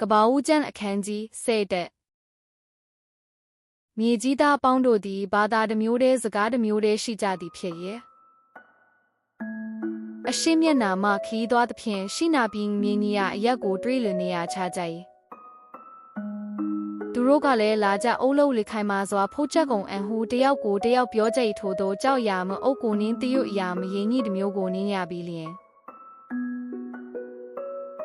ကဘာဦးကျန်းအခန်းကြီး၁၀တက်မြေကြီးသားအပေါင်းတို့သည်ဘာသာတစ်မျိုးတည်းစကားတစ်မျိုးတည်းရှိကြသည်ဖြစ်ရဲ့အရှင်းမျက်နာမှခီးသွားသဖြင့်ရှိနာပြီးမြင်းကြီးရအရက်ကိုတွေးလည်နေရချကြ၏သူတို့ကလည်းလာကြအုပ်လုံးလေခိုင်မာစွာဖိုးချက်ကုံအန်ဟူတယောက်ကိုတယောက်ပြောကြိတ်ထို့သောကြောက်ရမအုပ်ကိုနင်းတရွတ်အရာမရင်ကြီးတစ်မျိုးကိုနင်းရပြီးလျင်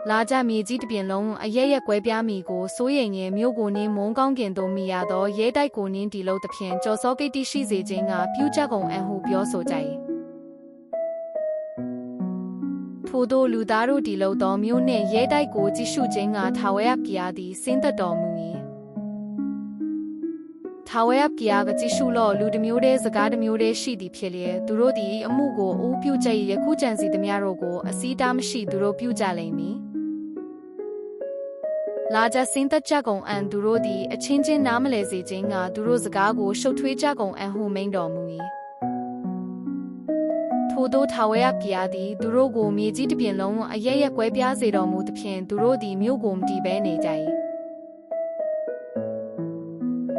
လာကြမြေကြီးတစ်ပြင်လုံးအရက်ရက်ကွဲပြားမိကိုစိုးရိမ်ငယ်မြို့ကိုနင်းမုံကောင်းကင်သို့မိရသောရဲတိုက်ကိုနင်းတီလို့သဖြင့်ကြော်စောကိတိရှိစေခြင်းကပြူးချက်ကုံအန်ဟူပြောဆိုကြ၏ထို့သောလူသားတို့တီလို့သောမြို့နှင့်ရဲတိုက်ကိုကြည့်ရှုခြင်းကထာဝရဘုရားသည်စင်းသက်တော်မူ၏ထာဝရဘုရားကကြည့်ရှုလော့လူတစ်မျိုးတည်းစကားတစ်မျိုးတည်းရှိသည်ဖြစ်လျက်သူတို့သည်အမှုကိုအိုးပြုကြ၏ယခုကြံစီသမျှတို့ကိုအစည်းတားမရှိသူတို့ပြုကြလိမ့်မည် လာကြစင်းသက်ကြကုန်အန်သူတို့သည်အချင်းချင်းနားမလည်စေခြင်းကသူတို့စကားကိုရှုပ်ထွေးကြကုန်အန်ဟုမိန်တော်မူ၏ထို့သောထာဝရဘုရားသည်သူတို့ကိုမြေကြီးတစ်ပြင်လုံးအရရက်ကွဲပြားစေတော်မူသဖြင့်သူတို့သည်မြို့ကိုမတည်ဘဲနေကြ၏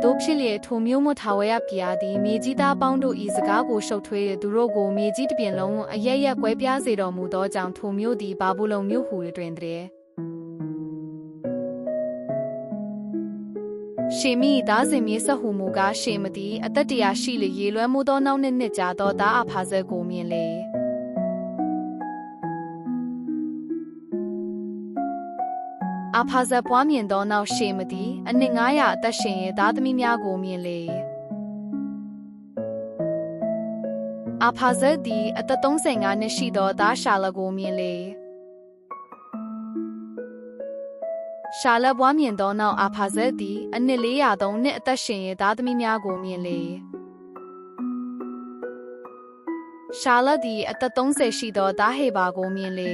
တို့ဖြစ်လျက်ထိုမျိုးမထာဝရဘုရားသည်မြေကြီးသားပေါင်းတို့၏စကားကိုရှုပ်ထွေးတဲ့သူတို့ကိုမြေကြီးတစ်ပြင်လုံးအရရက်ကွဲပြားစေတော်မူသောကြောင့်ထိုမျိုးသည်ဘာဘူးလုံမြို့ဟူတွင်တည်း ရှေမိသားစင်မြေဆက်ဟူမူကားရှေမသည်အသက်တရာရှိလေရေလွှမ်းမိုးသောနောက်နှစ်နှစ်ကြာသောသားအဖာဇက်ကိုမြင်လေအဖာဇက်ပွားမြင်သောနောက်ရှေမသည်အနှစ်900အသက်ရှင်ရဲ့သားသမီးများကိုမြင်လေအဖာဇက်သည်အသက်35နှစ်ရှိသောသားရှာလကိုမြင်လေ ရှာလဘွားမြင်သောနောက်အာဖာဇက်သည်အနှစ်403နှစ်အသက်ရှင်ရဲ့သားသမီးများကိုမြင်လေရှာလသည်အသက်30ရှိသောသားဟေဘာကိုမြင်လေ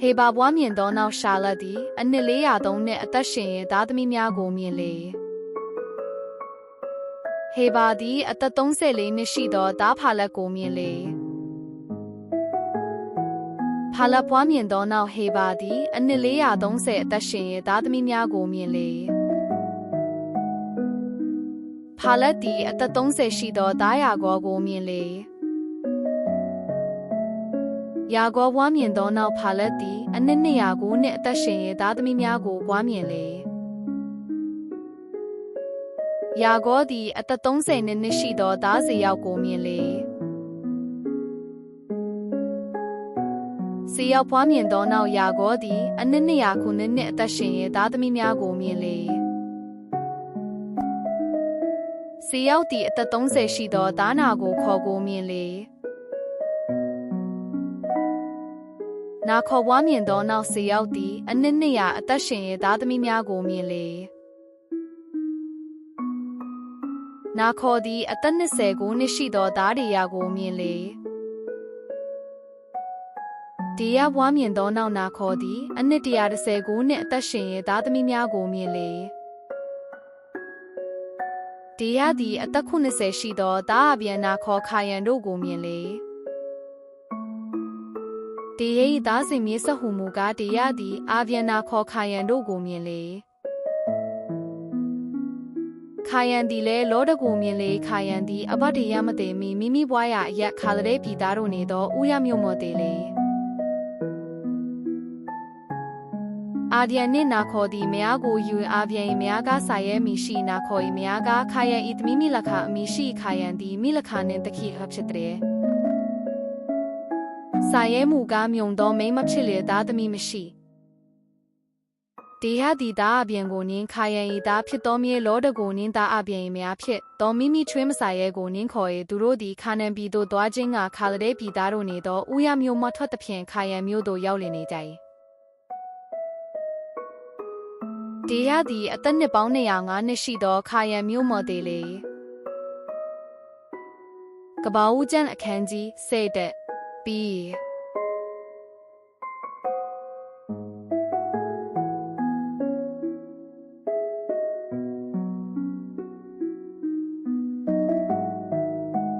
ဟေဘာဘွားမြင်သောနောက်ရှာလသည်အနှစ်403နှစ်အသက်ရှင်ရဲ့သားသမီးများကိုမြင်လေဟေဘာသည်အသက်34နှစ်ရှိသောသားဖာလက်ကိုမြင်လေ ဖာလပွားမြင်သောနောက်ဟေဘာသည်အနှစ်430အသက်ရှင်ရဲ့သားသမီးများကိုမြင်လေဖာလက်သည်အသက်30ရှိသောသားယာကောကိုမြင်လေယာကောပွားမြင်သောနောက်ဖာလက်သည်အနှစ်209နှစ်အသက်ရှင်ရဲ့သားသမီးများကိုပွားမြင်လေယာကောသည်အသက်30နှစ်ရှိသောသားစေယောက်ကိုမြင်လေ စီရောက်ဖွားမြင်သောနောက်ယာကောသည်အနှစ်200ခုနှစ်နှစ်အသက်ရှင်ရဲ့သားသမီးများကိုမြင်လေစီရောက်သည်အသက်30ရှိသောသားနာကိုခေါ်ကိုမြင်လေနာခေါ်ပွားမြင်သောနောက်စီရောက်သည်အနှစ်200အသက်ရှင်ရဲ့သားသမီးများကိုမြင်လေနာခေါ်သည်အသက်20ကိုနှစ်ရှိသောသားတွေရာကိုမြင်လေ ဒီရဘွားမြင်သောနောက်နာခေါ်သည် အနှစ်130ကိုနှစ်အသက်ရှင်ရဲ့သားသမီးများကိုမြင်လေဒီရသည်အသက်80ရှိသောသားအပြန်နာခေါ်ခါယံတို့ကိုမြင်လေဒီရဲ့သားစင်မြေဆက်ဟုမူကားဒီရသည်အာဗျန်နာခေါ်ခါယံတို့ကိုမြင်လေခါယန်ဒီလဲလောတကိုမြင်လေခါယန်ဒီအဘတ်ဒီရမသိမီမိမိဘွားရအရက်ခါတဲ့ပြည်သားတို့နေသောဥရမြို့မော်တေလေ အာဒီယန်နှင့်နာခေါ်သည်မယားကိုယူအာဗျန်၏မယားကားစာရဲမီရှိနာခေါ်၏မယားကားခါယန်၏သမီးမိလခအမီရှိခါယန်သည်မိလခနှင့်တခိဟဖြစ်တဲ့စာရဲမူကားမြုံသောမိမဖြစ်လေသားသမီးမရှိဒီဟာဒီသားအပြင်ကိုနင်းခါယန်ဤသားဖြစ်သောမြေလောတကိုနင်းသားအပြင်၏များဖြစ်သောမိမိချွေးမစာရဲကိုနင်းခေါ်၏သူတို့သည်ခါနန်ပြည်သို့သွားခြင်းကခါလတဲ့ပြည်သားတို့နေသောဥယမျိုးမထွက်သဖြင့်ခါယန်မျိုးသို့ရောက်လည်နေကြ၏ ဒီရသည်အသက်နှစ်ပေါင်း205နှစ်ရှိသောခါယံမျိုးမော်တယ်လေကဘာဦးကျန်းအခန်းကြီးစေတက်ပြီး